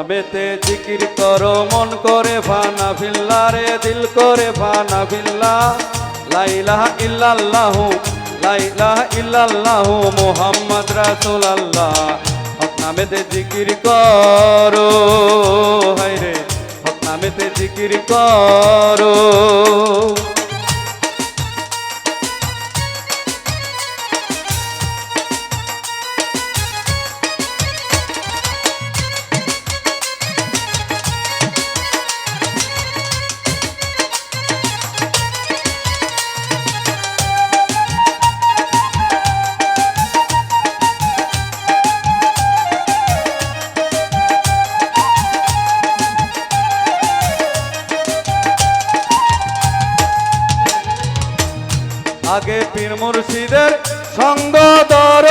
নামেতে জিকির করো, মন করে ফানা ফিল্লারে দিল করে ফানা ফিল্লা লাইলাহা ইল্লাল্লাহু লাইলাহা ইল্লাল্লাহু মুহাম্মদ রাসূলুল্লাহ। হক নামেতে জিকির করো, হায়রে, হক নামেতে জিকির করো। মুর্শিদের সঙ্গ ধর।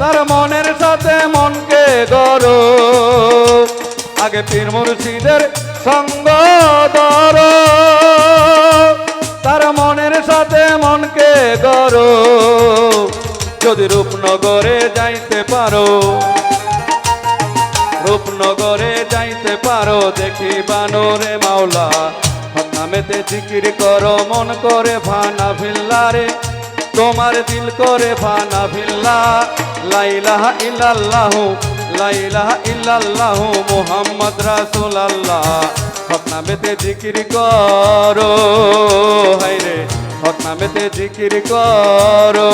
তার মনের সাথে মনকে গর আগে পীর মুর্শিদের সঙ্গ ধর। তার মনের সাথে মনকে গর যদি রূপনগরে যাইতে পারো, রূপনগরে যাইতে পারো, দেখি বানরে মাওলা নামেতে জিকির করো, মন করে ফানা ফিল্লারে তোমার দিল করে ফানা ফিল্লা লাইলাহা ইল্লাল্লাহু লাইলাহা ইল্লাল্লাহু মুহাম্মদ রাসূলুল্লাহ। হক নামেতে জিকির করো, হায়রে। হক নামেতে জিকির করো।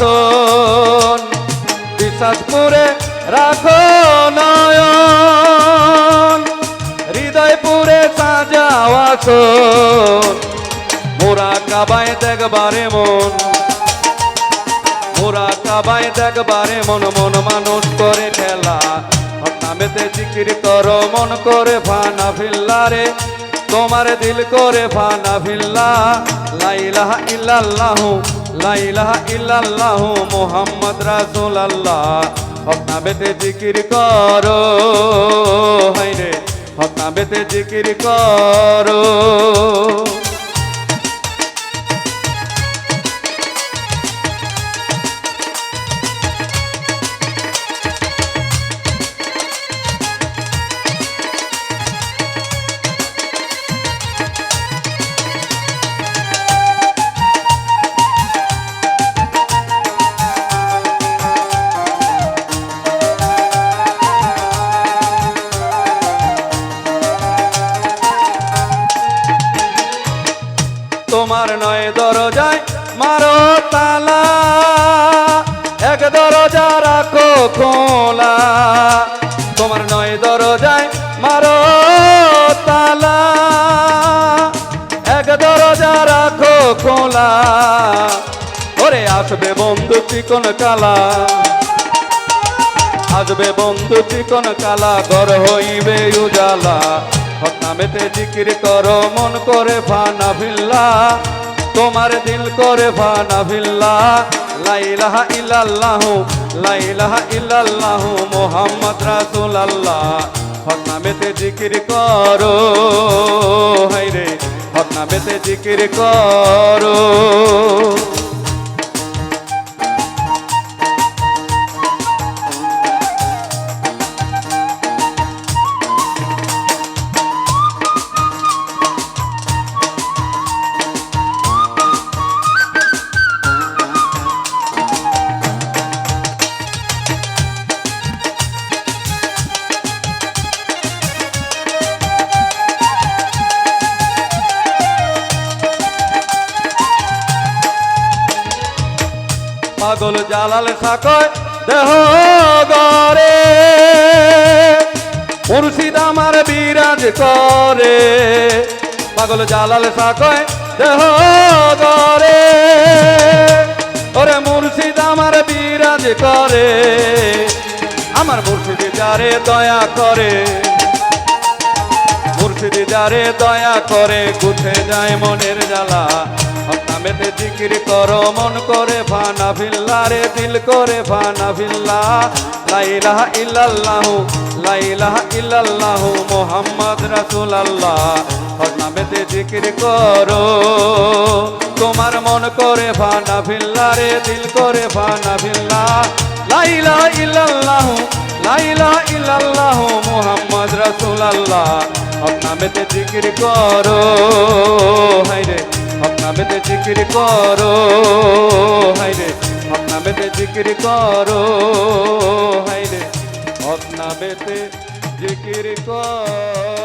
সাজাও আসন বিশ্বাসপুরে রাখো নয়ন। হৃদয়পুরে সাজাও আসন। মোরা কাবায় দেখবারে মন। মোরা কাবায় দেখবারে মন মন মানুষ করে খেলা। নামেতে জিকির করো, মন করে ফানা ফিল্লারে তোমার দিল করে ফানা ফিল্লা লাইলাহা ইল্লাল্লাহু লাইলাহা ইল্লাল্লাহু মুহাম্মদ রাসূলুল্লাহ। হক বেতে জিকির করো হাইরে হক বেতে জিকির করো। নয় দরজায় মারো তালা। এক দরজা রাখো খোলা। তোমার নয় দরজায় মারো তালা। এক দরজা রাখো খোলা। ওরে আসবে বন্ধু চিকন কালা। আসবে বন্ধু চিকন কালা গর হইবে উজালা। হক নামেতে জিকির করো, মন করে ফানা ভিল্লা। তোমার দিল করে ফানা ভিল্লা। লাইলাহা ইল্লাল্লাহু লাইলাহা ইল্লাল্লাহু মোহাম্মদ রাসূলুল্লাহ। হক নামেতে জিকির করো হাইরে বেতে জিকির করো। পাগল জালাল সাকয় দেহ গরে মুর্শিদ আমার বিরাজ করে। পাগল জালাল সাকয় দেহ গরে ওরে মুর্শিদ আমার বিরাজ করে। আমার মুর্শিদ যারে দয়া করে। মুর্শিদি যারে দয়া করে গুছে যায় মনের জ্বালা। নামেতে জিকির করো, মন করে ফানা ফিল্লা রে, দিল করে ফানা ফিল্লা লাইলাহা ইল্লাল্লাহু লাইলাহা ইল্লাল্লাহু মোহাম্মদ রাসূলুল্লাহ। নামেতে জিকির করো, তোমার মন করে ফানা ফিল্লা রে, দিল করে ফানা ফিল্লা লাইলাহা ইল্লাল্লাহু লাইলা ইল্লাল্লাহ মুহাম্মদ রাসূলুল্লাহ। আপনামেতে জিকির করো হাইরে আপনামেতে জিকির করো। হাইরে আপনামেতে জিকির করো। হাইরে আপনামেতে জিকির করো।